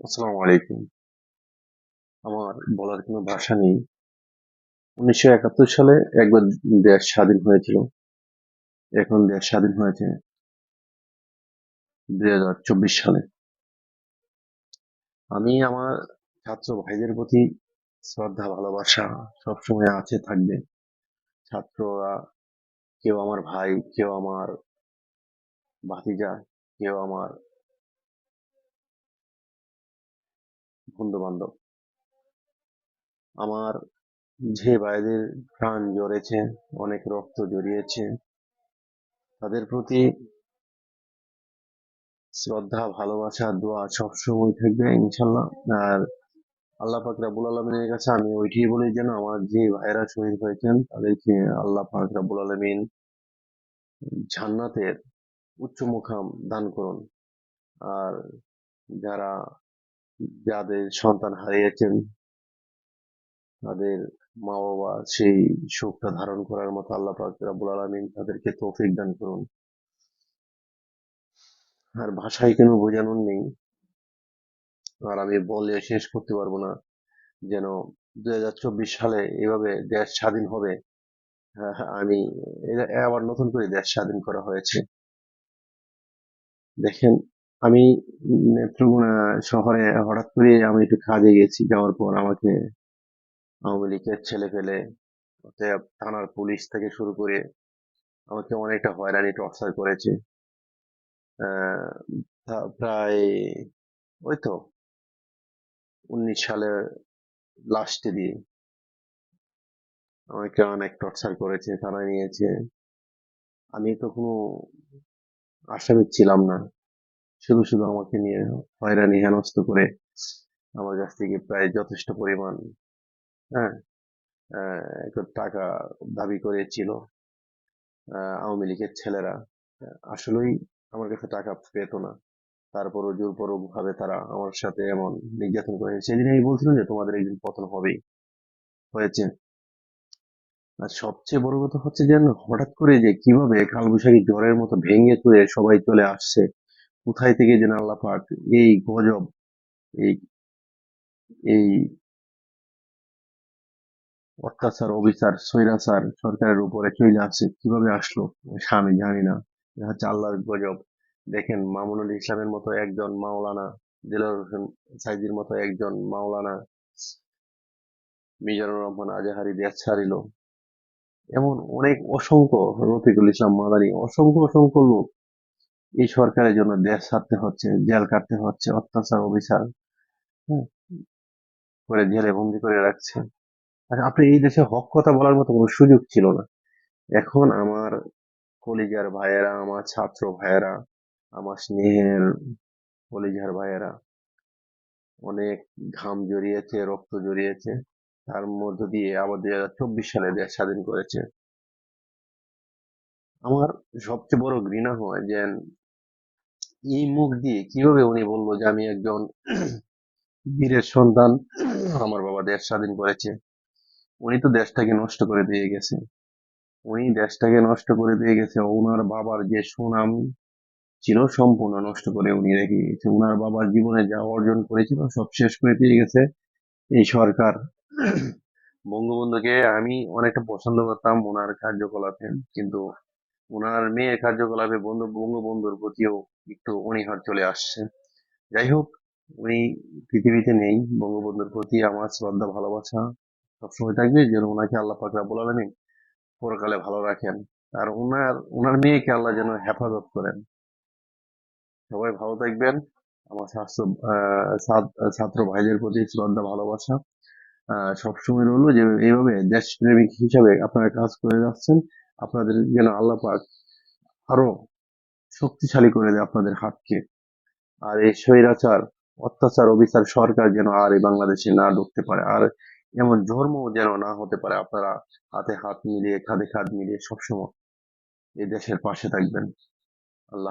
আসসালামু আলাইকুম। আমার বলার কোনো ভাষা নেই। উনিশশো একাত্তর সালে একবার দেশ স্বাধীন হয়েছিল। এখন দেশ স্বাধীন হয়েছে দুই হাজার চব্বিশ সালে। আমি আমার ছাত্র ভাইদের প্রতি শ্রদ্ধা, ভালোবাসা সবসময় আছে, থাকবে। ছাত্ররা, কেউ আমার ভাই, কেউ আমার ভাতিজা, কেউ আমার বন্ধু বান্ধব আমার যে ভাইদের প্রাণ জড়েছে, অনেক রক্ত জড়িয়েছে, তাদের প্রতি শ্রদ্ধা, ভালোবাসা, দোয়া সবসময় থাকবে ইনশাল্লাহ আর আল্লাহ পাক রাবুল আলমিনের কাছে আমি ওইটাই বলি যেন আমার যে ভাইরা শহীদ হয়েছেন, তাদেরকে আল্লাহ পাক রাবুল আলমিন জান্নাতের উচ্চ মুখাম দান করুন। আর যারা যাদের সন্তান হারিয়েছেন তাদের মা বাবা সেই শোকটা ধারণ করার মতো আল্লাহ পাক আলমিন তাদেরকে তৌফিক দান করুন। আর ভাষায় কোনো বোঝানোর নেই। আর আমি বলে শেষ করতে পারব না। যেন দুই হাজার চব্বিশ সালে এভাবে দেশ স্বাধীন হবে হ্যাঁ, হ্যাঁ, আমি আবার নতুন করে দেশ স্বাধীন করা হয়েছে। দেখেন আমি নেত্রকোনা শহরে হঠাৎ করে আমি একটু কাজে গেছি যাওয়ার পর আমাকে আওয়ামী লীগের ছেলে ফেলে অতএব থানার পুলিশ থেকে শুরু করে আমাকে অনেকটা হয়রানি টর্চার করেছে। আহ, প্রায় ওই তো উনিশ সালের লাস্টে দিয়ে আমাকে অনেক টর্চার করেছে থানায় নিয়েছে। আমি তো কোনো আসামি ছিলাম না। শুধু শুধু আমাকে নিয়ে হয়রানি, হেনস্থ করে আমার কাছ থেকে প্রায় যথেষ্ট পরিমাণ হ্যাঁ টাকা দাবি করেছিল আওয়ামী লীগের ছেলেরা। আসলেই আমার কাছে টাকা পেতো না। তারপরও জোরপূর্বক ভাবে তারা আমার সাথে এমন নির্যাতন করে। সেদিন আমি বলছিলাম যে, তোমাদের একদিন পতন হবেই। হয়েছে। আর সবচেয়ে বড় কথা হচ্ছে যে, হঠাৎ করে যে কীভাবে কালবৈশাখী জ্বরের মতো ভেঙে চুরে সবাই চলে আসছে কোথায় থেকে যেন আল্লাহ পাক এই গজব, এই এই অত্যাচার, অবিচার, স্বৈরাচার সরকারের উপরে চলে আসছে, কীভাবে আসলো? সে আমি জানি না। হচ্ছে আল্লাহর গজব। দেখেন মামুনুল ইসলামের মতো একজন মাওলানা দিলার হোসেন সাইদির মতো একজন মাওলানা, মিজানুর রহমান আজাহারি দেশ ছাড়িল। এমন অনেক অসংখ্য রফিকুল ইসলাম মাদানি, অসংখ্য অসংখ্য লোক। এই সরকারের জন্য দেশ ছাড়তে হচ্ছে জেল কাটতে হচ্ছে অত্যাচার অবিচার হ্যাঁ, করে জেলে বন্দি করে রাখছে। আপনি এই দেশে হক কথা বলার মতো কোনো সুযোগ ছিল না। এখন আমার কলিজার ভাইয়েরা আমার ছাত্র ভাইয়েরা আমার স্নেহের কলিজার ভাইয়েরা অনেক ঘাম জড়িয়েছে রক্ত জড়িয়েছে। তার মধ্য দিয়ে আবার দুই হাজার চব্বিশ সালে দেশ স্বাধীন করেছে। আমার সবচেয়ে বড় ঘৃণা হয় যে এই মুখ দিয়ে কীভাবে উনি বলল যে আমি একজন বীরের সন্তান, আমার বাবা দেশ স্বাধীন করেছে। উনি তো দেশটাকে নষ্ট করে দিয়ে গেছে। উনি দেশটাকে নষ্ট করে দিয়ে গেছে ওনার বাবার যে সুনাম ছিল সম্পূর্ণ নষ্ট করে উনি রেখে গেছে। ওনার বাবার জীবনে যা অর্জন করেছিল সব শেষ করে দিয়ে গেছে। এই সরকার বঙ্গবন্ধুকে আমি অনেকটা পছন্দ করতাম ওনার কার্যকলাপে, কিন্তু ওনার মেয়ের কার্যকলাপে বন্ধু বঙ্গবন্ধুর প্রতিও একটু অনীহার চলে আসছে। যাই হোক উনি পৃথিবীতে নেই বঙ্গবন্ধুর প্রতি আমার শ্রদ্ধা ভালোবাসা সবসময় থাকবে যেন ওনাকে আল্লাহ পাক রাব্বুল আলামিন পরকালে ভালো রাখেন। আর ওনার ওনার মেয়েকে আল্লাহ যেন হেফাজত করেন। সবাই ভালো থাকবেন। আমার আহ, ছাত্র ভাইদের প্রতি শ্রদ্ধা ভালোবাসা সবসময় রইল যে এইভাবে দেশপ্রেমিক হিসাবে আপনারা কাজ করে যাচ্ছেন। আপনাদের যেন আল্লাহ পাক আরও শক্তিশালী করে দেয় আপনাদের হাতকে। আর এই স্বৈরাচার, অত্যাচার, অবিচার সরকার যেন আর এই বাংলাদেশে না ঢুকতে পারে। আর এমন ধর্ম যেন না হতে পারে, আপনারা হাতে হাত মিলিয়ে, খাদে খাদ মিলিয়ে সবসময় এই দেশের পাশে থাকবেন। আল্লাহ